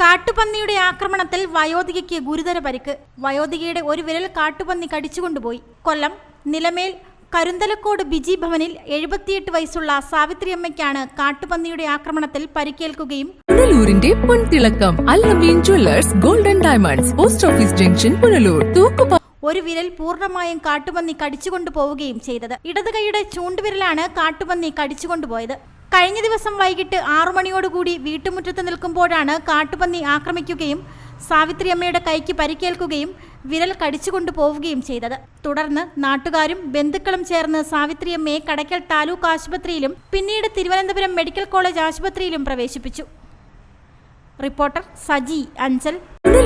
കാട്ടുപന്നിയുടെ ആക്രമണത്തിൽ വയോധികയ്ക്ക് ഗുരുതര പരിക്ക്. വയോധികയുടെ ഒരു വിരൽ കാട്ടുപന്നി കടിച്ചുകൊണ്ടുപോയി. കൊല്ലം നിലമേൽ കരുന്തലക്കോട് ബിജി ഭവനിൽ എഴുപത്തിയെട്ട് വയസ്സുള്ള സാവിത്രി അമ്മയ്ക്കാണ് കാട്ടുപന്നിയുടെ ആക്രമണത്തിൽ പരിക്കേൽക്കുകയും പുനലൂരിന്റെ പൊൻതിളക്കം Allameen jewellers golden diamonds post office junction Punalur ഒരു വിരൽ പൂർണമായും കാട്ടുപന്നി കടിച്ചുകൊണ്ടു പോവുകയും ചെയ്തത്. ഇടത് കൈയുടെ ചൂണ്ടുവിരലാണ് കാട്ടുപന്നി കടിച്ചുകൊണ്ടുപോയത്. കഴിഞ്ഞ ദിവസം വൈകിട്ട് ആറു മണിയോടുകൂടി വീട്ടുമുറ്റത്ത് നിൽക്കുമ്പോഴാണ് കാട്ടുപന്നി ആക്രമിക്കുകയും സാവിത്രിയമ്മയുടെ കൈക്ക് പരിക്കേൽക്കുകയും വിരൽ കടിച്ചുകൊണ്ടു പോവുകയും ചെയ്തത്. തുടർന്ന് നാട്ടുകാരും ബന്ധുക്കളും ചേർന്ന് സാവിത്രിയമ്മയെ കടയ്ക്കൽ താലൂക്ക് ആശുപത്രിയിലും പിന്നീട് തിരുവനന്തപുരം മെഡിക്കൽ കോളേജ് ആശുപത്രിയിലും പ്രവേശിപ്പിച്ചു. റിപ്പോർട്ടർ സജി അഞ്ചൽ.